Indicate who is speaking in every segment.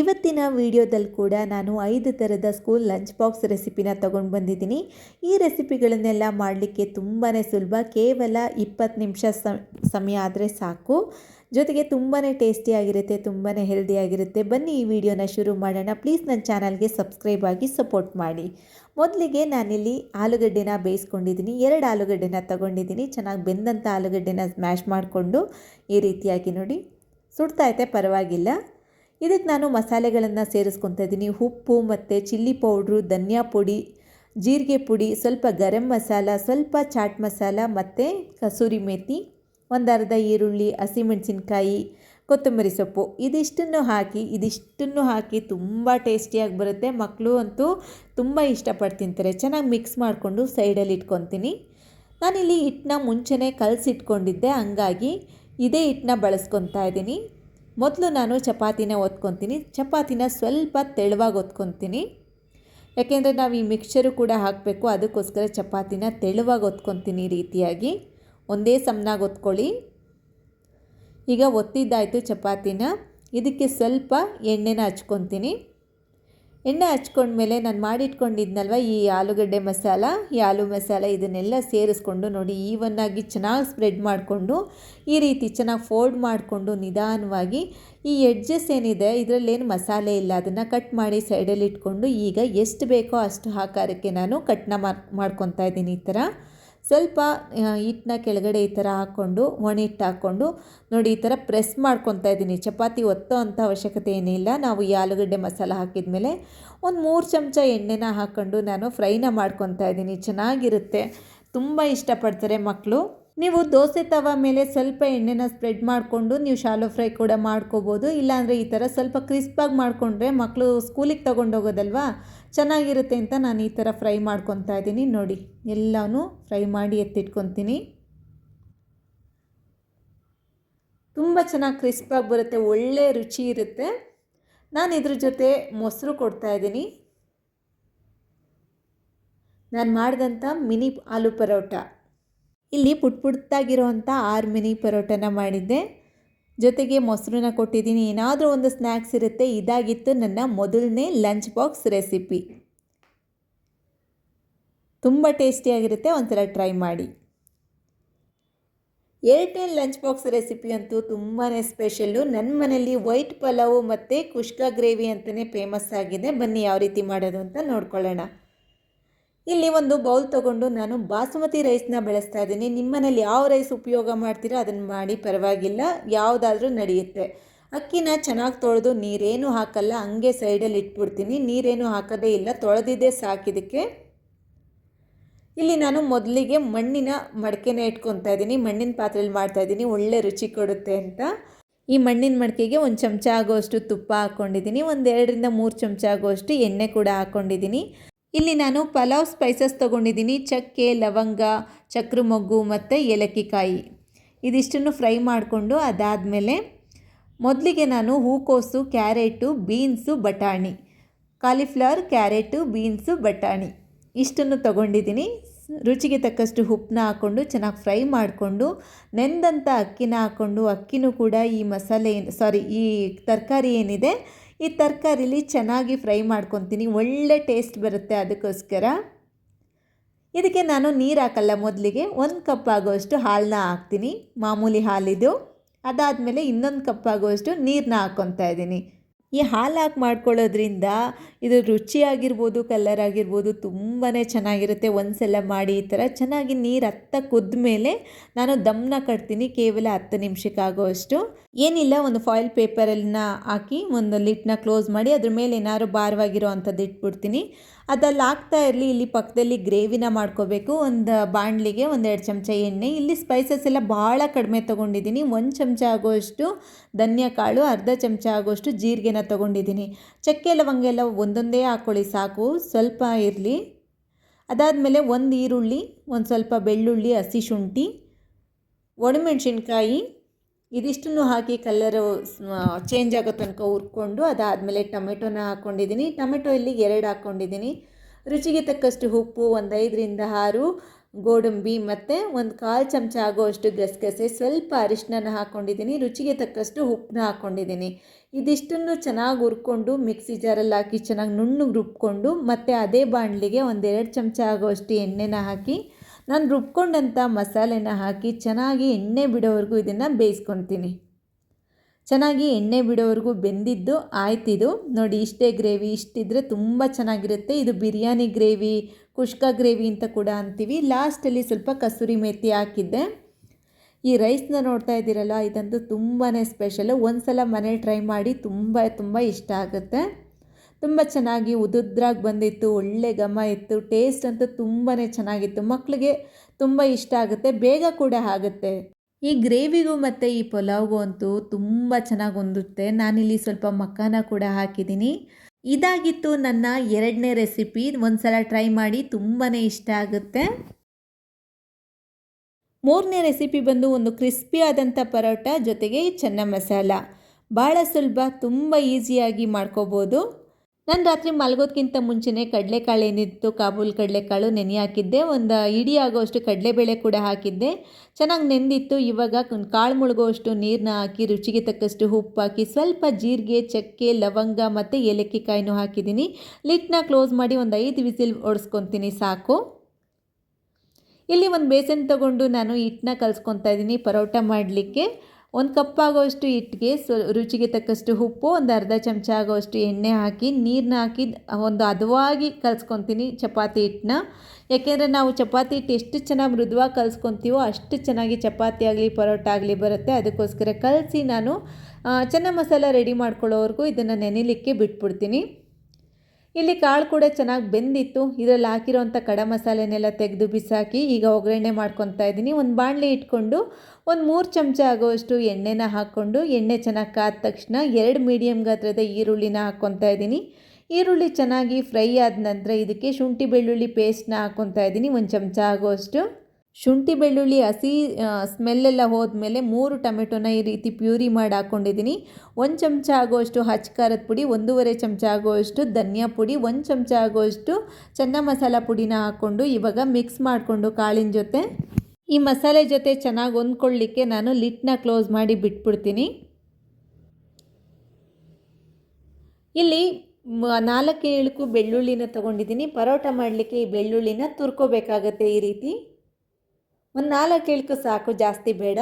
Speaker 1: ಇವತ್ತಿನ ವಿಡಿಯೋದಲ್ಲಿ ಕೂಡ ನಾನು ಐದು ಥರದ ಸ್ಕೂಲ್ ಲಂಚ್ ಬಾಕ್ಸ್ ರೆಸಿಪಿನ ತೊಗೊಂಡು ಬಂದಿದ್ದೀನಿ. ಈ ರೆಸಿಪಿಗಳನ್ನೆಲ್ಲ ಮಾಡಲಿಕ್ಕೆ ತುಂಬಾ ಸುಲಭ. ಕೇವಲ ಇಪ್ಪತ್ತು ನಿಮಿಷ ಸಮಯ ಆದರೆ ಸಾಕು. ಜೊತೆಗೆ ತುಂಬಾ ಟೇಸ್ಟಿಯಾಗಿರುತ್ತೆ ತುಂಬಾ ಹೆಲ್ದಿಯಾಗಿರುತ್ತೆ ಬನ್ನಿ ಈ ವಿಡಿಯೋನ ಶುರು ಮಾಡೋಣ. ಪ್ಲೀಸ್ ನನ್ನ ಚಾನಲ್ಗೆ ಸಬ್ಸ್ಕ್ರೈಬ್ ಆಗಿ ಸಪೋರ್ಟ್ ಮಾಡಿ. ಮೊದಲಿಗೆ ನಾನಿಲ್ಲಿ ಆಲೂಗಡ್ಡೆನ ಬೇಯಿಸ್ಕೊಂಡಿದ್ದೀನಿ. ಎರಡು ಆಲೂಗಡ್ಡೆನ ತಗೊಂಡಿದ್ದೀನಿ. ಚೆನ್ನಾಗಿ ಬೆಂದಂಥ ಆಲೂಗಡ್ಡೆನ ಸ್ಮ್ಯಾಶ್ ಮಾಡಿಕೊಂಡು ಈ ರೀತಿಯಾಗಿ ನೋಡಿ. ಸುಡ್ತಾ ಐತೆ ಪರವಾಗಿಲ್ಲ. ಇದಕ್ಕೆ ನಾನು ಮಸಾಲೆಗಳನ್ನು ಸೇರಿಸ್ಕೊತಾ ಇದ್ದೀನಿ. ಉಪ್ಪು ಮತ್ತು ಚಿಲ್ಲಿ ಪೌಡ್ರು, ಧನಿಯಾ ಪುಡಿ, ಜೀರಿಗೆ ಪುಡಿ, ಸ್ವಲ್ಪ ಗರಂ ಮಸಾಲ, ಸ್ವಲ್ಪ ಚಾಟ್ ಮಸಾಲ ಮತ್ತು ಕಸೂರಿ ಮೇಥಿ ಒಂದು ಅರ್ಧ ಈರುಳ್ಳಿ, ಹಸಿಮೆಣಸಿನ್ಕಾಯಿ, ಕೊತ್ತಂಬರಿ ಸೊಪ್ಪು. ಇದಿಷ್ಟನ್ನು ಹಾಕಿ ಇದಿಷ್ಟನ್ನು ಹಾಕಿ ತುಂಬ ಟೇಸ್ಟಿಯಾಗಿ ಬರುತ್ತೆ. ಮಕ್ಕಳು ಅಂತೂ ತುಂಬ ಇಷ್ಟಪಟ್ಟು ತಿಂತಾರೆ. ಚೆನ್ನಾಗಿ ಮಿಕ್ಸ್ ಮಾಡಿಕೊಂಡು ಸೈಡಲ್ಲಿ ಇಟ್ಕೊತೀನಿ. ನಾನಿಲ್ಲಿ ಹಿಟ್ಟನ್ನ ಮುಂಚೆನೇ ಕಲಸಿಟ್ಕೊಂಡಿದ್ದೆ. ಹಂಗಾಗಿ ಇದೇ ಹಿಟ್ಟನ್ನ ಬಳಸ್ಕೊತಾ ಇದ್ದೀನಿ. ಮೊದಲು ನಾನು ಚಪಾತಿನ ಒತ್ಕೊತೀನಿ. ಚಪಾತಿನ ಸ್ವಲ್ಪ ತೆಳುವಾಗಿ ಒತ್ಕೊತೀನಿ. ಯಾಕೆಂದರೆ ನಾವು ಈ ಮಿಕ್ಸ್ಚರು ಕೂಡ ಹಾಕಬೇಕು. ಅದಕ್ಕೋಸ್ಕರ ಚಪಾತಿನ ತೆಳುವಾಗಿ ಒತ್ಕೊತೀನಿ ರೀತಿಯಾಗಿ. ಒಂದೇ ಸಮನಾಗಿ ಒತ್ಕೊಳ್ಳಿ. ಈಗ ಒತ್ತಿದ್ದಾಯಿತು ಚಪಾತಿನ. ಇದಕ್ಕೆ ಸ್ವಲ್ಪ ಎಣ್ಣೆನ ಹಚ್ಕೊತೀನಿ. ಎಣ್ಣೆ ಹಚ್ಕೊಂಡ್ಮೇಲೆ ನಾನು ಮಾಡಿಟ್ಕೊಂಡಿದ್ನಲ್ವ ಈ ಆಲೂಗಡ್ಡೆ ಮಸಾಲ? ಈ ಆಲೂ ಮಸಾಲ ಇದನ್ನೆಲ್ಲ ಸೇರಿಸ್ಕೊಂಡು ನೋಡಿ, ಈವನ್ನಾಗಿ ಚೆನ್ನಾಗಿ ಸ್ಪ್ರೆಡ್ ಮಾಡಿಕೊಂಡು, ಈ ರೀತಿ ಚೆನ್ನಾಗಿ ಫೋಲ್ಡ್ ಮಾಡಿಕೊಂಡು ನಿಧಾನವಾಗಿ ಈ ಎಡ್ಜಸ್ ಏನಿದೆ, ಇದರಲ್ಲೇನು ಮಸಾಲೆ ಇಲ್ಲ, ಅದನ್ನು ಕಟ್ ಮಾಡಿ ಸೈಡಲ್ಲಿ ಇಟ್ಕೊಂಡು ಈಗ ಎಷ್ಟು ಬೇಕೋ ಅಷ್ಟು ಆಕಾರಕ್ಕೆ ನಾನು ಕಟ್ನ ಮಾಡ್ಕೊತಾ ಇದ್ದೀನಿ ಈ ಥರ. ಸ್ವಲ್ಪ ಹಿಟ್ಟನ್ನ ಕೆಳಗಡೆ ಈ ಥರ ಹಾಕ್ಕೊಂಡು ಒಣಿಟ್ಟು ಹಾಕ್ಕೊಂಡು, ನೋಡಿ ಈ ಥರ ಪ್ರೆಸ್ ಮಾಡ್ಕೊತಾ ಇದ್ದೀನಿ. ಚಪಾತಿ ಒತ್ತೋ ಅಂಥ ಅವಶ್ಯಕತೆ ಏನಿಲ್ಲ ನಾವು ಈ ಆಲೂಗಡ್ಡೆ ಮಸಾಲ ಹಾಕಿದ ಮೇಲೆ ಒಂದು ಮೂರು ಚಮಚ ಎಣ್ಣೆನ ಹಾಕ್ಕೊಂಡು ನಾನು ಫ್ರೈನ ಮಾಡ್ಕೊತಾ ಇದ್ದೀನಿ. ಚೆನ್ನಾಗಿರುತ್ತೆ. ತುಂಬ ಇಷ್ಟಪಡ್ತಾರೆ ಮಕ್ಕಳು. ನೀವು ದೋಸೆ ತವ ಮೇಲೆ ಸ್ವಲ್ಪ ಎಣ್ಣೆನ ಸ್ಪ್ರೆಡ್ ಮಾಡಿಕೊಂಡು ನೀವು ಶಾಲೋ ಫ್ರೈ ಕೂಡ ಮಾಡ್ಕೋಬೋದು. ಇಲ್ಲಾಂದರೆ ಈ ಥರ ಸ್ವಲ್ಪ ಕ್ರಿಸ್ಪಾಗಿ ಮಾಡಿಕೊಂಡ್ರೆ ಮಕ್ಕಳು ಸ್ಕೂಲಿಗೆ ತೊಗೊಂಡೋಗೋದಲ್ವಾ ಚೆನ್ನಾಗಿರುತ್ತೆ ಅಂತ ನಾನು ಈ ಥರ ಫ್ರೈ ಮಾಡ್ಕೊತಾ ಇದ್ದೀನಿ. ನೋಡಿ, ಎಲ್ಲನೂ ಫ್ರೈ ಮಾಡಿ ಎತ್ತಿಟ್ಕೊತೀನಿ. ತುಂಬ ಚೆನ್ನಾಗಿ ಕ್ರಿಸ್ಪಾಗಿ ಬರುತ್ತೆ, ಒಳ್ಳೆ ರುಚಿ ಇರುತ್ತೆ. ನಾನು ಇದ್ರ ಜೊತೆ ಮೊಸರು ಕೊಡ್ತಾಯಿದ್ದೀನಿ ನಾನು ಮಾಡಿದಂಥ ಮಿನಿ ಆಲೂ ಪರೋಟ. ಇಲ್ಲಿ ಪುಟ್ ಪುಟ್ಟಾಗಿರೋವಂಥ ಆರು ಮಿನಿ ಪರೋಟನ ಮಾಡಿದ್ದೆ. ಜೊತೆಗೆ ಮೊಸರನ್ನ ಕೊಟ್ಟಿದ್ದೀನಿ. ಏನಾದರೂ ಒಂದು ಸ್ನ್ಯಾಕ್ಸ್ ಇರುತ್ತೆ. ಇದಾಗಿತ್ತು ನನ್ನ ಮೊದಲನೇ ಲಂಚ್ ಬಾಕ್ಸ್ ರೆಸಿಪಿ. ತುಂಬ ಟೇಸ್ಟಿಯಾಗಿರುತ್ತೆ. ಒಂಥರ ಟ್ರೈ ಮಾಡಿ. ಏರ್ಟೆಲ್ ಲಂಚ್ ಬಾಕ್ಸ್ ರೆಸಿಪಿ ಅಂತೂ ತುಂಬಾ ಸ್ಪೆಷಲ್ಲು. ನನ್ನ ಮನೆಯಲ್ಲಿ ವೈಟ್ ಪಲಾವು ಮತ್ತು ಕುಷ್ಕ ಗ್ರೇವಿ ಅಂತಲೇ ಫೇಮಸ್ ಆಗಿದೆ. ಬನ್ನಿ ಯಾವ ರೀತಿ ಮಾಡೋದು ಅಂತ ನೋಡ್ಕೊಳ್ಳೋಣ. ಇಲ್ಲಿ ಒಂದು ಬೌಲ್ ತಗೊಂಡು ನಾನು ಬಾಸುಮತಿ ರೈಸ್ನ ಬೆಳೆಸ್ತಾ ಇದ್ದೀನಿ. ನಿಮ್ಮನೇಲಿ ಯಾವ ರೈಸ್ ಉಪಯೋಗ ಮಾಡ್ತೀರೋ ಅದನ್ನು ಮಾಡಿ ಪರವಾಗಿಲ್ಲ, ಯಾವುದಾದ್ರೂ ನಡೆಯುತ್ತೆ. ಅಕ್ಕಿನ ಚೆನ್ನಾಗಿ ತೊಳೆದು ನೀರೇನು ಹಾಕಲ್ಲ, ಹಂಗೆ ಸೈಡಲ್ಲಿ ಇಟ್ಬಿಡ್ತೀನಿ. ನೀರೇನು ಹಾಕೋದೇ ಇಲ್ಲ, ತೊಳೆದಿದ್ದೇ ಸಾಕಿದಕ್ಕೆ ಇಲ್ಲಿ ನಾನು ಮೊದಲಿಗೆ ಮಣ್ಣಿನ ಮಡಕೆನ ಇಟ್ಕೊತಾ ಇದ್ದೀನಿ. ಮಣ್ಣಿನ ಪಾತ್ರೆಯಲ್ಲಿ ಮಾಡ್ತಾ ಇದ್ದೀನಿ. ಒಳ್ಳೆ ರುಚಿ ಕೊಡುತ್ತೆ ಅಂತ. ಈ ಮಣ್ಣಿನ ಮಡಿಕೆಗೆ ಒಂದು ಚಮಚ ಆಗೋಷ್ಟು ತುಪ್ಪ ಹಾಕ್ಕೊಂಡಿದ್ದೀನಿ ಒಂದು ಎರಡರಿಂದ ಮೂರು ಚಮಚ ಆಗೋಷ್ಟು ಎಣ್ಣೆ ಕೂಡ ಹಾಕ್ಕೊಂಡಿದ್ದೀನಿ ಇಲ್ಲಿ ನಾನು ಪಲಾವ್ ಸ್ಪೈಸಸ್ ತೊಗೊಂಡಿದ್ದೀನಿ. ಚಕ್ಕೆ, ಲವಂಗ ಚಕ್ರ ಮೊಗ್ಗು ಮತ್ತು ಏಲಕ್ಕಿಕಾಯಿ. ಇದಿಷ್ಟನ್ನು ಫ್ರೈ ಮಾಡಿಕೊಂಡು ಅದಾದಮೇಲೆ ಮೊದಲಿಗೆ ನಾನು ಹೂಕೋಸು, ಕ್ಯಾರೆಟು, ಬೀನ್ಸು, ಬಟಾಣಿ. ಕಾಲಿಫ್ಲವರ್, ಕ್ಯಾರೆಟು, ಬೀನ್ಸು, ಬಟಾಣಿ. ಇಷ್ಟನ್ನು ತೊಗೊಂಡಿದ್ದೀನಿ. ರುಚಿಗೆ ತಕ್ಕಷ್ಟು ಉಪ್ಪನ್ನ ಹಾಕ್ಕೊಂಡು ಚೆನ್ನಾಗಿ ಫ್ರೈ ಮಾಡಿಕೊಂಡು ನೆಂದಂಥ ಅಕ್ಕಿನ ಹಾಕ್ಕೊಂಡು ಅಕ್ಕಿನೂ ಕೂಡ ಈ ಮಸಾಲೆ ಸಾರಿ ಈ ತರಕಾರಿ ಏನಿದೆ ಈ ತರಕಾರಿಲಿ ಚೆನ್ನಾಗಿ ಫ್ರೈ ಮಾಡ್ಕೊತೀನಿ. ಒಳ್ಳೆ ಟೇಸ್ಟ್ ಬರುತ್ತೆ ಅದಕ್ಕೋಸ್ಕರ. ಇದಕ್ಕೆ ನಾನು ನೀರು ಹಾಕಲ್ಲ ಮೊದಲಿಗೆ. ಒಂದು ಕಪ್ ಆಗೋಷ್ಟು ಹಾಲನ್ನ ಹಾಕ್ತೀನಿ. ಮಾಮೂಲಿ ಹಾಲಿದು. ಅದಾದಮೇಲೆ ಇನ್ನೊಂದು ಕಪ್ ಆಗುವಷ್ಟು ನೀರನ್ನ ಹಾಕ್ಕೊತಾ ಇದ್ದೀನಿ ಈ ಹಾಲು ಹಾಕಿ ಮಾಡ್ಕೊಳ್ಳೋದ್ರಿಂದ ಇದು ರುಚಿಯಾಗಿರ್ಬೋದು ಕಲರ್ ಆಗಿರ್ಬೋದು ತುಂಬಾ ಚೆನ್ನಾಗಿರುತ್ತೆ. ಒಂದ್ಸಲ ಮಾಡಿ ಈ ಥರ ಚೆನ್ನಾಗಿ ನೀರು ಹತ್ತ ಕುದ್ದ ಮೇಲೆ ನಾನು ದಮ್ನ ಕಟ್ತೀನಿ, ಕೇವಲ ಹತ್ತು ನಿಮಿಷಕ್ಕಾಗೋ ಅಷ್ಟು ಏನಿಲ್ಲ, ಒಂದು ಫಾಯಿಲ್ ಪೇಪರನ್ನ ಹಾಕಿ ಒಂದು ಲಿಟ್ನ ಕ್ಲೋಸ್ ಮಾಡಿ ಅದ್ರ ಮೇಲೆ ಏನಾದ್ರು ಭಾರವಾಗಿರೋ ಅಂಥದ್ದು ಇಟ್ಬಿಡ್ತೀನಿ. ಅದಲ್ಲಿ ಹಾಕ್ತಾ ಇರಲಿ, ಇಲ್ಲಿ ಪಕ್ಕದಲ್ಲಿ ಗ್ರೇವಿನ ಮಾಡ್ಕೋಬೇಕು. ಒಂದು ಬಾಣಲಿಗೆ ಒಂದೆರಡು ಚಮಚ ಎಣ್ಣೆ, ಇಲ್ಲಿ ಸ್ಪೈಸಸ್ ಎಲ್ಲ ಭಾಳ ಕಡಿಮೆ ತೊಗೊಂಡಿದ್ದೀನಿ. ಒಂದು ಚಮಚ ಆಗೋಷ್ಟು ಧನ್ಯ ಕಾಳು ಅರ್ಧ ಚಮಚ ಆಗೋಷ್ಟು ಜೀರಿಗೆನ ತೊಗೊಂಡಿದ್ದೀನಿ. ಚಕ್ಕೆ ಲವಂಗ ಎಲ್ಲ ಒಂದೊಂದೇ ಹಾಕ್ಕೊಳ್ಳಿ ಸಾಕು. ಸ್ವಲ್ಪ ಇರಲಿ. ಅದಾದಮೇಲೆ ಒಂದು ಈರುಳ್ಳಿ, ಒಂದು ಸ್ವಲ್ಪ ಬೆಳ್ಳುಳ್ಳಿ, ಹಸಿ ಶುಂಠಿ, ಒಣಮೆಣ್ಸಿನ್ಕಾಯಿ, ಇದಿಷ್ಟನ್ನು ಹಾಕಿ ಕಲರು ಚೇಂಜ್ ಆಗೋ ತನಕ ಹುರ್ಕೊಂಡು ಅದಾದಮೇಲೆ ಟೊಮೆಟೊನ ಹಾಕ್ಕೊಂಡಿದ್ದೀನಿ ಟೊಮೆಟೊ ಇಲ್ಲಿ ಎರಡು ಹಾಕ್ಕೊಂಡಿದ್ದೀನಿ ರುಚಿಗೆ ತಕ್ಕಷ್ಟು ಉಪ್ಪು ಒಂದು ಐದರಿಂದ ಆರು. ಗೋಡಂಬಿ ಮತ್ತು ಒಂದು ಕಾಲು ಚಮಚ ಆಗುವಷ್ಟು ಗಸಗಸೆ, ಸ್ವಲ್ಪ ಅರಿಶಿನ ಹಾಕ್ಕೊಂಡಿದ್ದೀನಿ ರುಚಿಗೆ ತಕ್ಕಷ್ಟು ಉಪ್ಪನ್ನ ಹಾಕ್ಕೊಂಡಿದ್ದೀನಿ ಇದಿಷ್ಟನ್ನು ಚೆನ್ನಾಗಿ ಹುರ್ಕೊಂಡು ಮಿಕ್ಸಿ ಜಾರಲ್ಲಿ ಹಾಕಿ ಚೆನ್ನಾಗಿ ನುಣ್ಣಗೆ ರುಬ್ಕೊಂಡು ಮತ್ತು ಅದೇ ಬಾಣಲಿಗೆ ಒಂದೆರಡು ಚಮಚ ಆಗುವಷ್ಟು ಎಣ್ಣೆನ ಹಾಕಿ, ನಾನು ರುಬ್ಕೊಂಡಂಥ ಮಸಾಲೆನ ಹಾಕಿ ಚೆನ್ನಾಗಿ ಎಣ್ಣೆ ಬಿಡೋವರೆಗೂ ಇದನ್ನು ಬೇಯಿಸ್ಕೊತೀನಿ. ಚೆನ್ನಾಗಿ ಎಣ್ಣೆ ಬಿಡೋವರೆಗೂ ಬೆಂದಿದ್ದು ಆಯ್ತಿದು ನೋಡಿ, ಇಷ್ಟೇ ಗ್ರೇವಿ, ಇಷ್ಟಿದ್ರೆ ತುಂಬ ಚೆನ್ನಾಗಿರುತ್ತೆ. ಇದು ಬಿರಿಯಾನಿ ಗ್ರೇವಿ, ಕುಷ್ಕ ಗ್ರೇವಿ ಅಂತ ಕೂಡ ಅಂತೀವಿ. ಲಾಸ್ಟಲ್ಲಿ ಸ್ವಲ್ಪ ಕಸೂರಿ ಮೇಥಿ ಹಾಕಿದ್ದೆ. ಈ ರೈಸ್ನ ನೋಡ್ತಾ ಇದ್ದೀರಲ್ಲ, ಇದಂತೂ ತುಂಬಾ ಸ್ಪೆಷಲು. ಒಂದು ಸಲ ಮನೇಲಿ ಟ್ರೈ ಮಾಡಿ ತುಂಬ ತುಂಬ ಇಷ್ಟ ಆಗುತ್ತೆ. ತುಂಬ ಚೆನ್ನಾಗಿ ಉದುದ್ರಾಗಿ ಬಂದಿತ್ತು, ಒಳ್ಳೆ ಘಮ ಇತ್ತು, ಟೇಸ್ಟ್ ಅಂತೂ ತುಂಬಾ ಚೆನ್ನಾಗಿತ್ತು. ಮಕ್ಕಳಿಗೆ ತುಂಬ ಇಷ್ಟ ಆಗುತ್ತೆ, ಬೇಗ ಕೂಡ ಆಗುತ್ತೆ. ಈ ಗ್ರೇವಿಗೂ ಮತ್ತು ಈ ಪಲಾವ್ಗೂ ಅಂತೂ ತುಂಬ ಚೆನ್ನಾಗಿ ಹೊಂದುತ್ತೆ ನಾನಿಲ್ಲಿ ಸ್ವಲ್ಪ ಮಕ್ಕಾನ ಕೂಡ ಹಾಕಿದ್ದೀನಿ. ಇದಾಗಿತ್ತು ನನ್ನ ಎರಡನೇ ರೆಸಿಪಿ. ಒಂದ್ಸಲ ಟ್ರೈ ಮಾಡಿ ತುಂಬಾ ಇಷ್ಟ ಆಗುತ್ತೆ. ಮೂರನೇ ರೆಸಿಪಿ ಬಂದು ಒಂದು ಕ್ರಿಸ್ಪಿ ಆದಂಥ ಪರೋಟ ಜೊತೆಗೆ ಚೆನ್ನ ಮಸಾಲ. ಭಾಳ ಸುಲಭ, ತುಂಬ ಈಸಿಯಾಗಿ ಮಾಡ್ಕೋಬೋದು. ನಾನು ರಾತ್ರಿ ಮಲಗೋದಕ್ಕಿಂತ ಮುಂಚೆನೇ ಕಡಲೆಕಾಳು ಏನಿತ್ತು, ಕಾಬೂಲ್ ಕಡಲೆಕಾಳು ನೆನೆ ಹಾಕಿದ್ದೆ, ಒಂದು ಇಡಿ ಆಗೋಷ್ಟು ಕಡಲೆಬೇಳೆ ಕೂಡ ಹಾಕಿದ್ದೆ. ಚೆನ್ನಾಗಿ ನೆಂದಿತ್ತು, ಇವಾಗ ಕಾಳು ಮುಳುಗೋಷ್ಟು ನೀರನ್ನ ಹಾಕಿ, ರುಚಿಗೆ ತಕ್ಕಷ್ಟು ಉಪ್ಪು ಹಾಕಿ, ಸ್ವಲ್ಪ ಜೀರಿಗೆ, ಚಕ್ಕೆ, ಲವಂಗ ಮತ್ತು ಏಲಕ್ಕಿ ಕಾಯಿನೂ ಹಾಕಿದ್ದೀನಿ. ಲಿಟ್ನ ಕ್ಲೋಸ್ ಮಾಡಿ ಒಂದು ಐದು ವಿಸಿಲ್ ಒಡಿಸ್ಕೊತೀನಿ, ಸಾಕು. ಇಲ್ಲಿ ಒಂದು ಬೇಸನ್ ತೊಗೊಂಡು ನಾನು ಹಿಟ್ಟನ್ನ ಕಲಿಸ್ಕೊತಾ ಇದ್ದೀನಿ, ಪರೋಟ ಮಾಡಲಿಕ್ಕೆ. ಒಂದು ಕಪ್ ಹಿಟ್ಟಿಗೆ ಸ್ವ ರುಚಿಗೆ ತಕ್ಕಷ್ಟು ಉಪ್ಪು, ಒಂದು ಅರ್ಧ ಚಮಚ ಆಗೋಷ್ಟು ಎಣ್ಣೆ ಹಾಕಿ ನೀರನ್ನ ಹಾಕಿ ಒಂದು ಹದವಾಗಿ ಕಲಿಸ್ಕೊತೀನಿ ಚಪಾತಿ ಹಿಟ್ಟನ್ನ. ಯಾಕೆಂದರೆ ನಾವು ಚಪಾತಿ ಹಿಟ್ಟು ಎಷ್ಟು ಚೆನ್ನಾಗಿ ಮೃದುವಾಗಿ ಕಲಿಸ್ಕೊತೀವೋ ಅಷ್ಟು ಚೆನ್ನಾಗಿ ಚಪಾತಿ ಆಗಲಿ, ಪರೋಟ ಆಗಲಿ ಬರುತ್ತೆ. ಅದಕ್ಕೋಸ್ಕರ ಕಲಸಿ ನಾನು ಚೆನ್ನ ಮಸಾಲ ರೆಡಿ ಮಾಡ್ಕೊಳ್ಳೋವರೆಗೂ ಇದನ್ನು ನೆನೆಲಿಕ್ಕೆ ಬಿಟ್ಬಿಡ್ತೀನಿ. ಇಲ್ಲಿ ಕಾಳು ಕೂಡ ಚೆನ್ನಾಗಿ ಬೆಂದಿತ್ತು. ಇದರಲ್ಲಿ ಹಾಕಿರೋಂಥ ಕಡ ಮಸಾಲೆನೆಲ್ಲ ತೆಗೆದು ಬಿಸಾಕಿ ಈಗ ಒಗ್ಗರಣೆ ಮಾಡ್ಕೊತಾ ಇದ್ದೀನಿ. ಒಂದು ಬಾಣಲೆ ಇಟ್ಕೊಂಡು ಒಂದು ಮೂರು ಚಮಚ ಆಗೋಷ್ಟು ಎಣ್ಣೆನ ಹಾಕ್ಕೊಂಡು ಎಣ್ಣೆ ಚೆನ್ನಾಗಿ ಕಾದ ತಕ್ಷಣ ಎರಡು ಮೀಡಿಯಮ್ ಗಾತ್ರದ ಈರುಳ್ಳಿನ ಹಾಕ್ಕೊತಾ ಇದ್ದೀನಿ. ಈರುಳ್ಳಿ ಚೆನ್ನಾಗಿ ಫ್ರೈ ಆದ ನಂತರ ಇದಕ್ಕೆ ಶುಂಠಿ ಬೆಳ್ಳುಳ್ಳಿ ಪೇಸ್ಟ್ನ ಹಾಕ್ಕೊತಾ ಇದ್ದೀನಿ. ಒಂದು ಚಮಚ ಆಗೋಷ್ಟು ಶುಂಠಿ ಬೆಳ್ಳುಳ್ಳಿ ಹಸಿ ಸ್ಮೆಲ್ಲೆಲ್ಲ ಹೋದ್ಮೇಲೆ ಮೂರು ಟೊಮೆಟೊನ ಈ ರೀತಿ ಪ್ಯೂರಿ ಮಾಡಿ ಹಾಕ್ಕೊಂಡಿದ್ದೀನಿ ಒಂದು ಚಮಚ ಆಗುವಷ್ಟು ಹಚ್ ಖಾರದ ಪುಡಿ, ಒಂದೂವರೆ ಚಮಚ ಆಗೋಷ್ಟು ಧನಿಯಾ ಪುಡಿ, ಒಂದು ಚಮಚ ಆಗೋಷ್ಟು ಚೆನ್ನ ಮಸಾಲ ಪುಡಿನ ಹಾಕ್ಕೊಂಡು ಇವಾಗ ಮಿಕ್ಸ್ ಮಾಡಿಕೊಂಡು ಕಾಳಿನ ಜೊತೆ. ಈ ಮಸಾಲೆ ಜೊತೆ ಚೆನ್ನಾಗಿ ಹೊಂದ್ಕೊಳ್ಳಿಕ್ಕೆ ನಾನು ಲಿಟ್ನ ಕ್ಲೋಸ್ ಮಾಡಿ ಬಿಟ್ಬಿಡ್ತೀನಿ. ಇಲ್ಲಿ ನಾಲ್ಕು ಬೆಳ್ಳುಳ್ಳಿನ ತೊಗೊಂಡಿದ್ದೀನಿ. ಪರೋಟ ಮಾಡಲಿಕ್ಕೆ ಈ ಬೆಳ್ಳುಳ್ಳಿನ ತುರ್ಕೋಬೇಕಾಗತ್ತೆ ಈ ರೀತಿ. ಒಂದು ನಾಲ್ಕು ಇಳ್ಕು ಸಾಕು, ಜಾಸ್ತಿ ಬೇಡ.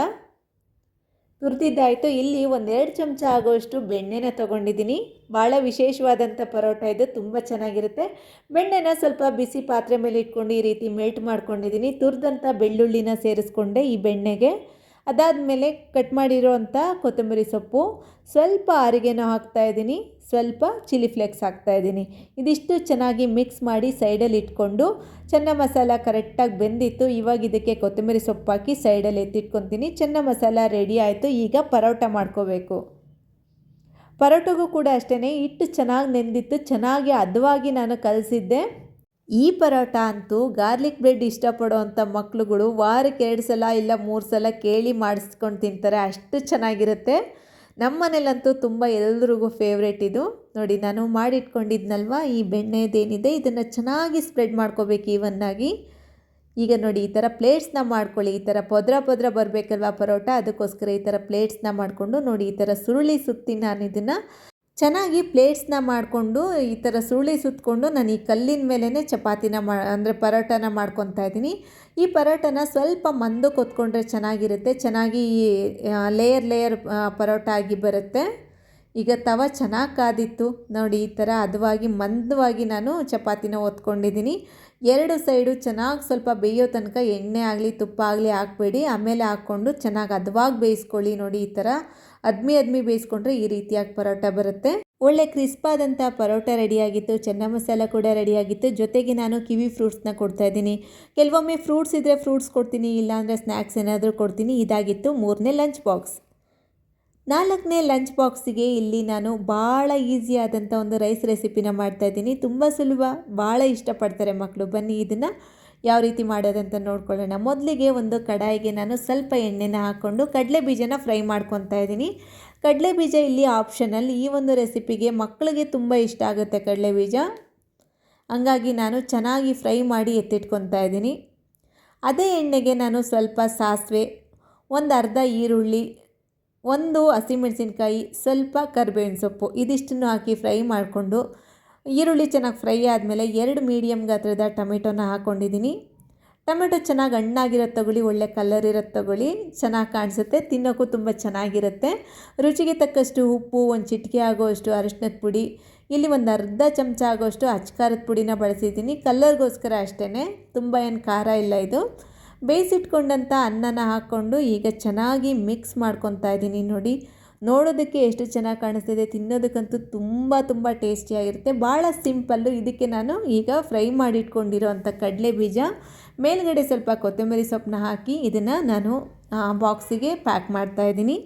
Speaker 1: ತುರಿದಿದ್ದಾಯಿತು. ಇಲ್ಲಿ ಒಂದೆರಡು ಚಮಚ ಆಗೋಷ್ಟು ಬೆಣ್ಣೆನ ತೊಗೊಂಡಿದ್ದೀನಿ. ಭಾಳ ವಿಶೇಷವಾದಂಥ ಪರೋಟ ಇದು, ತುಂಬ ಚೆನ್ನಾಗಿರುತ್ತೆ. ಬೆಣ್ಣೆನ ಸ್ವಲ್ಪ ಬಿಸಿ ಪಾತ್ರೆ ಮೇಲೆ ಇಟ್ಕೊಂಡು ಈ ರೀತಿ ಮೆಲ್ಟ್ ಮಾಡ್ಕೊಂಡಿದ್ದೀನಿ. ತುರಿದಂಥ ಬೆಳ್ಳುಳ್ಳಿನ ಸೇರಿಸ್ಕೊಂಡೆ ಈ ಬೆಣ್ಣೆಗೆ. ಅದಾದಮೇಲೆ ಕಟ್ ಮಾಡಿರೋ ಅಂಥ ಕೊತ್ತಂಬರಿ ಸೊಪ್ಪು. ಸ್ವಲ್ಪ ಹಾಕ್ತಾ ಹಾಕ್ತಾಯಿದ್ದೀನಿ ಸ್ವಲ್ಪ ಚಿಲ್ಲಿ ಫ್ಲೇಕ್ಸ್ ಹಾಕ್ತಾಯಿದ್ದೀನಿ ಇದಿಷ್ಟು ಚೆನ್ನಾಗಿ ಮಿಕ್ಸ್ ಮಾಡಿ ಸೈಡಲ್ಲಿ ಇಟ್ಕೊಂಡು, ಚೆನ್ನ ಮಸಾಲ ಕರೆಕ್ಟಾಗಿ ಬೆಂದಿತ್ತು, ಇವಾಗ ಇದಕ್ಕೆ ಕೊತ್ತಂಬರಿ ಸೊಪ್ಪು ಹಾಕಿ ಸೈಡಲ್ಲಿ ಎತ್ತಿಟ್ಕೊತೀನಿ. ಚೆನ್ನ ಮಸಾಲ ರೆಡಿ ಆಯಿತು, ಈಗ ಪರೋಟ ಮಾಡ್ಕೋಬೇಕು. ಪರೋಟಗೂ ಕೂಡ ಅಷ್ಟೇ ಹಿಟ್ಟು ಚೆನ್ನಾಗಿ ನೆಂದಿತ್ತು, ಚೆನ್ನಾಗಿ ಅದವಾಗಿ ನಾನು ಕಲಿಸಿದ್ದೆ. ಈ ಪರೋಟ ಅಂತೂ ಗಾರ್ಲಿಕ್ ಬ್ರೆಡ್ ಇಷ್ಟಪಡೋವಂಥ ಮಕ್ಳುಗಳು ವಾರಕ್ಕೆ ಎರಡು ಸಲ ಇಲ್ಲ ಮೂರು ಸಲ ಕೇಳಿ ಮಾಡಿಸ್ಕೊಂಡು ತಿಂತಾರೆ, ಅಷ್ಟು ಚೆನ್ನಾಗಿರುತ್ತೆ. ನಮ್ಮ ಮನೇಲಂತೂ ತುಂಬ ಎಲ್ರಿಗೂ ಫೇವ್ರೇಟ್ ಇದು. ನೋಡಿ, ನಾನು ಮಾಡಿಟ್ಕೊಂಡಿದ್ನಲ್ವ, ಈ ಬೆಣ್ಣೆದೇನಿದೆ ಇದನ್ನು ಚೆನ್ನಾಗಿ ಸ್ಪ್ರೆಡ್ ಮಾಡ್ಕೋಬೇಕು ಈವನ್ನಾಗಿ ಈಗ ನೋಡಿ, ಈ ಥರ ಪ್ಲೇಟ್ಸ್ನ ಮಾಡ್ಕೊಳ್ಳಿ, ಈ ಥರ ಪದ್ರ ಪದ್ರ ಬರಬೇಕಲ್ವ ಪರೋಟ, ಅದಕ್ಕೋಸ್ಕರ ಈ ಥರ ಪ್ಲೇಟ್ಸ್ನ ಮಾಡಿಕೊಂಡು ನೋಡಿ, ಈ ಥರ ಸುರುಳಿ ಸುತ್ತಿ ನಾನು ಇದನ್ನು ಚೆನ್ನಾಗಿ ಪ್ಲೇಟ್ಸ್ನ ಮಾಡಿಕೊಂಡು, ಈ ಥರ ಸುರುಳಿ ಸುತ್ತಕೊಂಡು ನಾನು ಈ ಕಲ್ಲಿನ ಮೇಲೇ ಚಪಾತಿನ ಮಾ, ಅಂದರೆ ಪರೋಟನ ಮಾಡ್ಕೊತಾ ಇದ್ದೀನಿ. ಈ ಪರೋಟನ ಸ್ವಲ್ಪ ಮಂದಕ್ಕೆ ಹೊತ್ಕೊಂಡ್ರೆ ಚೆನ್ನಾಗಿರುತ್ತೆ. ಚೆನ್ನಾಗಿ ಲೇಯರ್ ಲೇಯರ್ ಪರೋಟ ಆಗಿ ಬರುತ್ತೆ. ಈಗ ತವ ಚೆನ್ನಾಗಿ ಕಾದಿತ್ತು. ನೋಡಿ, ಈ ಥರ ಹದವಾಗಿ, ಮಂದವಾಗಿ ನಾನು ಚಪಾತಿನ ಒತ್ಕೊಂಡಿದ್ದೀನಿ ಎರಡು ಸೈಡು ಚೆನ್ನಾಗಿ ಸ್ವಲ್ಪ ಬೇಯೋ ತನಕ ಎಣ್ಣೆ ಆಗಲಿ, ತುಪ್ಪ ಆಗಲಿ ಹಾಕ್ಬೇಡಿ. ಆಮೇಲೆ ಹಾಕ್ಕೊಂಡು ಚೆನ್ನಾಗಿ ಹದವಾಗಿ ಬೇಯಿಸ್ಕೊಳ್ಳಿ. ನೋಡಿ, ಈ ಥರ ಅದ್ಮಿ ಅದ್ಮಿ ಬೇಯಿಸ್ಕೊಂಡ್ರೆ ಈ ರೀತಿಯಾಗಿ ಪರೋಟ ಬರುತ್ತೆ. ಒಳ್ಳೆ ಕ್ರಿಸ್ಪಾದಂಥ ಪರೋಟ ರೆಡಿಯಾಗಿತ್ತು. ಚೆನ್ನ ಮಸಾಲ ಕೂಡ ರೆಡಿಯಾಗಿತ್ತು. ಜೊತೆಗೆ ನಾನು ಕಿವಿ ಫ್ರೂಟ್ಸ್ನ ಕೊಡ್ತಾ ಇದ್ದೀನಿ. ಕೆಲವೊಮ್ಮೆ ಫ್ರೂಟ್ಸ್ ಇದ್ದರೆ ಫ್ರೂಟ್ಸ್ ಕೊಡ್ತೀನಿ, ಇಲ್ಲಾಂದರೆ ಸ್ನ್ಯಾಕ್ಸ್ ಏನಾದರೂ ಕೊಡ್ತೀನಿ. ಇದಾಗಿತ್ತು ಮೂರನೇ ಲಂಚ್ ಬಾಕ್ಸ್. ನಾಲ್ಕನೇ ಲಂಚ್ ಬಾಕ್ಸಿಗೆ ಇಲ್ಲಿ ನಾನು ಭಾಳ ಈಸಿಯಾದಂಥ ಒಂದು ರೈಸ್ ರೆಸಿಪಿನ ಮಾಡ್ತಾಯಿದ್ದೀನಿ ತುಂಬ ಸುಲಭ, ಭಾಳ ಇಷ್ಟಪಡ್ತಾರೆ ಮಕ್ಕಳು ಬನ್ನಿ, ಇದನ್ನು ಯಾವ ರೀತಿ ಮಾಡೋದಂತ ನೋಡ್ಕೊಳ್ಳೋಣ. ಮೊದಲಿಗೆ ಒಂದು ಕಡಾಯಿಗೆ ನಾನು ಸ್ವಲ್ಪ ಎಣ್ಣೆನ ಹಾಕ್ಕೊಂಡು ಕಡಲೆ ಬೀಜನ ಫ್ರೈ ಮಾಡ್ಕೊತಾ ಇದ್ದೀನಿ. ಕಡಲೆ ಬೀಜ ಇಲ್ಲಿ ಆಪ್ಷನಲ್ ಈ ಒಂದು ರೆಸಿಪಿಗೆ ಮಕ್ಕಳಿಗೆ ತುಂಬ ಇಷ್ಟ ಆಗುತ್ತೆ ಕಡಲೆ ಬೀಜ. ಹಂಗಾಗಿ ನಾನು ಚೆನ್ನಾಗಿ ಫ್ರೈ ಮಾಡಿ ಎತ್ತಿಟ್ಕೊತಾ ಇದ್ದೀನಿ. ಅದೇ ಎಣ್ಣೆಗೆ ನಾನು ಸ್ವಲ್ಪ ಸಾಸಿವೆ, ಒಂದು ಅರ್ಧ ಈರುಳ್ಳಿ ಒಂದು ಹಸಿಮೆಣಸಿನ್ಕಾಯಿ ಸ್ವಲ್ಪ ಕರ್ಬೇವಿನ ಸೊಪ್ಪು ಇದಿಷ್ಟನ್ನು ಹಾಕಿ ಫ್ರೈ ಮಾಡಿಕೊಂಡು ಈರುಳ್ಳಿ ಚೆನ್ನಾಗಿ ಫ್ರೈ ಆದಮೇಲೆ ಎರಡು ಮೀಡಿಯಮ್ ಗಾತ್ರದ ಟೊಮೆಟೊನ ಹಾಕ್ಕೊಂಡಿದ್ದೀನಿ ಟೊಮೆಟೊ ಚೆನ್ನಾಗಿ ಹಣ್ಣಾಗಿರೋದು ತಗೊಳ್ಳಿ, ಒಳ್ಳೆ ಕಲರ್ ಇರೋದು ತಗೊಳ್ಳಿ, ಚೆನ್ನಾಗಿ ಕಾಣಿಸುತ್ತೆ, ತಿನ್ನೋಕ್ಕೂ ತುಂಬ ಚೆನ್ನಾಗಿರುತ್ತೆ. ರುಚಿಗೆ ತಕ್ಕಷ್ಟು ಉಪ್ಪು, ಒಂದು ಚಿಟಿಕೆ ಆಗೋಷ್ಟು ಅರಿಶಿನದ ಪುಡಿ, ಇಲ್ಲಿ ಒಂದು ಅರ್ಧ ಚಮಚ ಆಗೋಷ್ಟು ಅಚ್ಕಾರದ ಪುಡಿನ ಬಳಸಿದ್ದೀನಿ. ಕಲ್ಲರ್ಗೋಸ್ಕರ ಅಷ್ಟೇ ತುಂಬ ಏನು ಖಾರ ಇಲ್ಲ ಇದು. ಬೇಯಿಸಿಟ್ಕೊಂಡಂಥ ಅನ್ನನ ಹಾಕ್ಕೊಂಡು ಈಗ ಚೆನ್ನಾಗಿ ಮಿಕ್ಸ್ ಮಾಡ್ಕೊತಾ ಇದ್ದೀನಿ. ನೋಡಿ, ನೋಡೋದಕ್ಕೆ ಎಷ್ಟು ಚೆನ್ನಾಗಿ ಕಾಣಿಸ್ತಿದೆ. ತಿನ್ನೋದಕ್ಕಂತೂ ತುಂಬ ತುಂಬ ಟೇಸ್ಟಿಯಾಗಿರುತ್ತೆ ಭಾಳ ಸಿಂಪಲ್ಲು. ಇದಕ್ಕೆ ನಾನು ಈಗ ಫ್ರೈ ಮಾಡಿಟ್ಕೊಂಡಿರೋವಂಥ ಕಡಲೆ ಬೀಜ, ಮೇಲ್ಗಡೆ ಸ್ವಲ್ಪ ಕೊತ್ತಂಬರಿ ಸೊಪ್ಪನ್ನ ಹಾಕಿ ಇದನ್ನು ನಾನು ಬಾಕ್ಸಿಗೆ ಪ್ಯಾಕ್ ಮಾಡ್ತಾಯಿದ್ದೀನಿ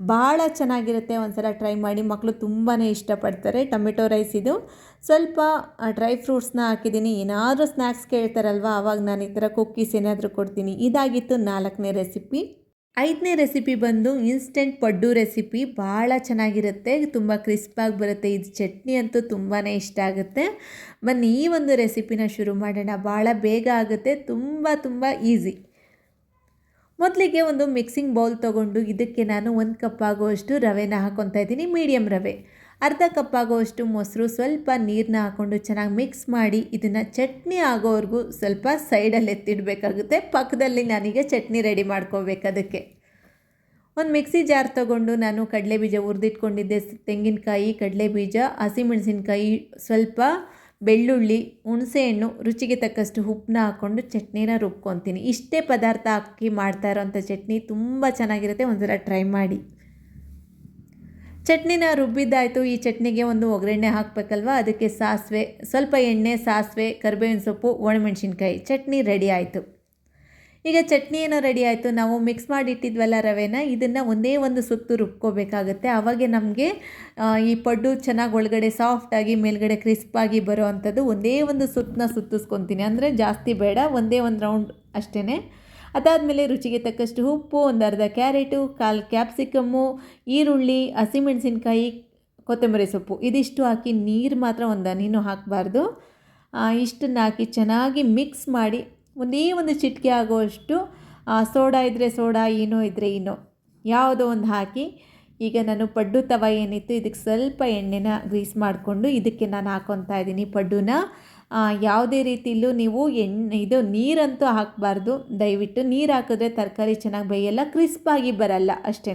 Speaker 1: ಭಾಳ ಚೆನ್ನಾಗಿರುತ್ತೆ ಒಂದ್ಸಲ ಟ್ರೈ ಮಾಡಿ. ಮಕ್ಕಳು ತುಂಬಾ ಇಷ್ಟಪಡ್ತಾರೆ ಟೊಮೆಟೊ ರೈಸ್ ಇದು. ಸ್ವಲ್ಪ ಡ್ರೈ ಫ್ರೂಟ್ಸ್ನ ಹಾಕಿದ್ದೀನಿ. ಏನಾದರೂ ಸ್ನ್ಯಾಕ್ಸ್ ಕೇಳ್ತಾರಲ್ವ? ಆವಾಗ ನಾನು ಈ ಥರ ಕುಕ್ಕೀಸ್ ಏನಾದರೂ ಕೊಡ್ತೀನಿ. ಇದಾಗಿತ್ತು ನಾಲ್ಕನೇ ರೆಸಿಪಿ. ಐದನೇ ರೆಸಿಪಿ ಬಂದು ಇನ್ಸ್ಟೆಂಟ್ ಪಡ್ಡು ರೆಸಿಪಿ. ಭಾಳ ಚೆನ್ನಾಗಿರುತ್ತೆ. ತುಂಬ ಕ್ರಿಸ್ಪಾಗಿ ಬರುತ್ತೆ. ಇದು ಚಟ್ನಿ ಅಂತೂ ತುಂಬಾ ಇಷ್ಟ ಆಗುತ್ತೆ. ಬನ್ನಿ, ಈ ಒಂದು ರೆಸಿಪಿನ ಶುರು ಮಾಡೋಣ. ಭಾಳ ಬೇಗ ಆಗುತ್ತೆ. ತುಂಬ ತುಂಬ ಈಸಿ. ಮೊದಲಿಗೆ ಒಂದು ಮಿಕ್ಸಿಂಗ್ ಬೌಲ್ ತೊಗೊಂಡು ಇದಕ್ಕೆ ನಾನು ಒಂದು ಕಪ್ ಆಗುವಷ್ಟು ರವೆನ ಹಾಕ್ಕೊತಾ ಇದ್ದೀನಿ ಮೀಡಿಯಮ್ ರವೆ. ಅರ್ಧ ಕಪ್ ಆಗುವಷ್ಟು ಮೊಸರು, ಸ್ವಲ್ಪ ನೀರನ್ನ ಹಾಕ್ಕೊಂಡು ಚೆನ್ನಾಗಿ ಮಿಕ್ಸ್ ಮಾಡಿ ಇದನ್ನು ಚಟ್ನಿ ಆಗೋವರೆಗೂ ಸ್ವಲ್ಪ ಸೈಡಲ್ಲಿ ಎತ್ತಿಡಬೇಕಾಗುತ್ತೆ. ಪಕ್ಕದಲ್ಲಿ ನನಗೆ ಚಟ್ನಿ ರೆಡಿ ಮಾಡ್ಕೋಬೇಕು ಅದಕ್ಕೆ. ಒಂದು ಮಿಕ್ಸಿ ಜಾರ್ ತೊಗೊಂಡು ನಾನು ಕಡಲೆ ಬೀಜ ಹುರಿದಿಟ್ಕೊಂಡಿದ್ದೆ, ತೆಂಗಿನಕಾಯಿ ಕಡಲೆ ಬೀಜ ಹಸಿಮೆಣಸಿನ್ಕಾಯಿ, ಸ್ವಲ್ಪ ಬೆಳ್ಳುಳ್ಳಿ, ಹುಣಸೆಹಣ್ಣು ರುಚಿಗೆ ತಕ್ಕಷ್ಟು ಉಪ್ಪನ್ನ ಹಾಕ್ಕೊಂಡು ಚಟ್ನಿನ ರುಬ್ಕೊತೀನಿ. ಇಷ್ಟೇ ಪದಾರ್ಥ ಹಾಕಿ ಮಾಡ್ತಾ ಇರೋವಂಥ ಚಟ್ನಿ ತುಂಬ ಚೆನ್ನಾಗಿರುತ್ತೆ, ಒಂದ್ಸಲ ಟ್ರೈ ಮಾಡಿ. ಚಟ್ನಿನ ರುಬ್ಬಿದ್ದಾಯಿತು, ಈ ಚಟ್ನಿಗೆ ಒಂದು ಒಗ್ಗರಣೆ ಹಾಕಬೇಕಲ್ವ? ಅದಕ್ಕೆ ಸಾಸಿವೆ, ಸ್ವಲ್ಪ ಎಣ್ಣೆ, ಸಾಸಿವೆ, ಕರಿಬೇವಿನ ಸೊಪ್ಪು, ಒಣಮೆಣಸಿನ್ಕಾಯಿ. ಚಟ್ನಿ ರೆಡಿ ಆಯಿತು. ಈಗ ಚಟ್ನಿ ಏನೋ ರೆಡಿ ಆಯಿತು. ನಾವು ಮಿಕ್ಸ್ ಮಾಡಿಟ್ಟಿದ್ವಲ್ಲ ರವೆನ, ಇದನ್ನು ಒಂದೇ ಒಂದು ಸುತ್ತು ರುಬ್ಕೋಬೇಕಾಗುತ್ತೆ. ಆವಾಗೆ ನಮಗೆ ಈ ಪಡ್ಡು ಚೆನ್ನಾಗಿ ಒಳಗಡೆ ಸಾಫ್ಟಾಗಿ ಮೇಲ್ಗಡೆ ಕ್ರಿಸ್ಪಾಗಿ ಬರೋ ಅಂಥದ್ದು ಒಂದೇ ಒಂದು ಸುತ್ತನ್ನ ಸುತ್ತಿಸ್ಕೊತೀನಿ. ಅಂದರೆ ಜಾಸ್ತಿ ಬೇಡ, ಒಂದೇ ಒಂದು ರೌಂಡ್ ಅಷ್ಟೇ ಅದಾದಮೇಲೆ ರುಚಿಗೆ ತಕ್ಕಷ್ಟು ಉಪ್ಪು, ಒಂದು ಅರ್ಧ ಕ್ಯಾರೆಟು, ಕಾಲು ಕ್ಯಾಪ್ಸಿಕಮ್ಮು, ಈರುಳ್ಳಿ, ಹಸಿಮೆಣಸಿನ್ಕಾಯಿ, ಕೊತ್ತಂಬರಿ ಸೊಪ್ಪು. ಇದಿಷ್ಟು ಹಾಕಿ ನೀರು ಮಾತ್ರ ಒಂದು ನೀನು ಹಾಕಬಾರ್ದು. ಇಷ್ಟನ್ನು ಹಾಕಿ ಚೆನ್ನಾಗಿ ಮಿಕ್ಸ್ ಮಾಡಿ ಒಂದೇ ಒಂದು ಚಿಟಿಕೆ ಆಗುವಷ್ಟು ಸೋಡಾ ಇದ್ದರೆ ಸೋಡಾ, ಏನೋ ಇದ್ದರೆ ಏನೋ, ಯಾವುದೋ ಒಂದು ಹಾಕಿ, ಈಗ ನಾನು ಪಡ್ಡು ತವ ಏನಿತ್ತು, ಇದಕ್ಕೆ ಸ್ವಲ್ಪ ಎಣ್ಣೆನ ಗ್ರೀಸ್ ಮಾಡಿಕೊಂಡು ಇದಕ್ಕೆ ನಾನು ಹಾಕೊತಾ ಇದ್ದೀನಿ ಪಡ್ಡುನ. ಯಾವುದೇ ರೀತಿಯಲ್ಲೂ ನೀವು ಎಣ್ಣೆ, ಇದು ನೀರಂತೂ ಹಾಕಬಾರ್ದು. ದಯವಿಟ್ಟು ನೀರು ಹಾಕಿದ್ರೆ ತರಕಾರಿ ಚೆನ್ನಾಗಿ ಬೇಯಲ್ಲ ಕ್ರಿಸ್ಪಾಗಿ ಬರಲ್ಲ ಅಷ್ಟೇ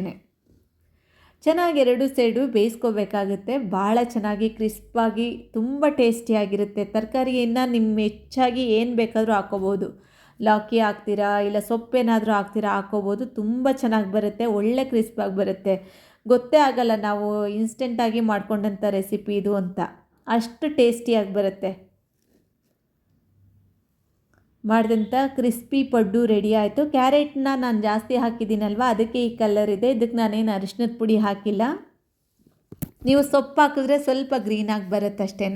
Speaker 1: ಚೆನ್ನಾಗಿ ಎರಡು ಸೈಡು ಬೇಯಿಸ್ಕೋಬೇಕಾಗುತ್ತೆ. ಭಾಳ ಚೆನ್ನಾಗಿ ಕ್ರಿಸ್ಪಾಗಿ, ತುಂಬ ಟೇಸ್ಟಿಯಾಗಿರುತ್ತೆ. ತರಕಾರಿಯನ್ನು ನಿಮ್ಮ ಹೆಚ್ಚಾಗಿ ಏನು ಬೇಕಾದರೂ ಹಾಕೋಬೋದು. ಲಾಕಿ ಹಾಕ್ತೀರಾ, ಇಲ್ಲ ಸೊಪ್ಪೇನಾದರೂ ಹಾಕ್ತೀರಾ, ಹಾಕೋಬೋದು. ತುಂಬ ಚೆನ್ನಾಗಿ ಬರುತ್ತೆ, ಒಳ್ಳೆ ಕ್ರಿಸ್ಪಾಗಿ ಬರುತ್ತೆ. ಗೊತ್ತೇ ಆಗಲ್ಲ ನಾವು ಇನ್ಸ್ಟೆಂಟಾಗಿ ಮಾಡ್ಕೊಂಡಂಥ ರೆಸಿಪಿ ಇದು ಅಂತ. ಅಷ್ಟು ಟೇಸ್ಟಿಯಾಗಿ ಬರುತ್ತೆ. ಮಾಡಿದಂಥ ಕ್ರಿಸ್ಪಿ ಪಡ್ಡು ರೆಡಿ ಆಯಿತು. ಕ್ಯಾರೆಟ್ನ ನಾನು ಜಾಸ್ತಿ ಹಾಕಿದ್ದೀನಲ್ವ? ಅದಕ್ಕೆ ಈ ಕಲರ್ ಇದೆ. ಇದಕ್ಕೆ ನಾನೇನು ಅರಿಶಿನದ ಪುಡಿ ಹಾಕಿಲ್ಲ. ನೀವು ಸೊಪ್ಪು ಹಾಕಿದ್ರೆ ಸ್ವಲ್ಪ ಗ್ರೀನಾಗಿ ಬರುತ್ತೆ ಅಷ್ಟೇ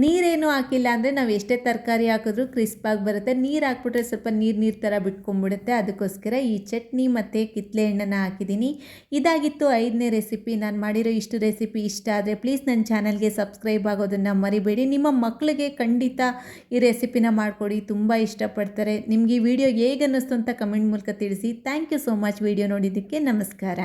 Speaker 1: ನೀರೇನು ಹಾಕಿಲ್ಲ ಅಂದರೆ ನಾವು ಎಷ್ಟೇ ತರಕಾರಿ ಹಾಕಿದ್ರೂ ಕ್ರಿಸ್ಪಾಗಿ ಬರುತ್ತೆ. ನೀರು ಹಾಕ್ಬಿಟ್ರೆ ಸ್ವಲ್ಪ ನೀರು ನೀರು ಥರ ಬಿಟ್ಕೊಂಡ್ಬಿಡುತ್ತೆ. ಅದಕ್ಕೋಸ್ಕರ ಈ ಚಟ್ನಿ ಮತ್ತು ಕಿತ್ತಲೆ ಹಣ್ಣನ್ನು ಹಾಕಿದ್ದೀನಿ. ಇದಾಗಿತ್ತು ಐದನೇ ರೆಸಿಪಿ ನಾನು ಮಾಡಿರೋ ಇಷ್ಟು ರೆಸಿಪಿ ಇಷ್ಟ ಆದರೆ ಪ್ಲೀಸ್ ನನ್ನ ಚಾನಲ್ಗೆ ಸಬ್ಸ್ಕ್ರೈಬ್ ಆಗೋದನ್ನು ಮರಿಬೇಡಿ. ನಿಮ್ಮ ಮಕ್ಕಳಿಗೆ ಖಂಡಿತ ಈ ರೆಸಿಪಿನ ಮಾಡಿಕೊಡಿ. ತುಂಬ ಇಷ್ಟಪಡ್ತಾರೆ. ನಿಮಗೆ ಈ ವಿಡಿಯೋ ಹೇಗೆ ಅನ್ನಿಸ್ತು ಅಂತ ಕಮೆಂಟ್ ಮೂಲಕ ತಿಳಿಸಿ. Thank you so much video ನೋಡಿದ್ದಕ್ಕೆ ನಮಸ್ಕಾರ.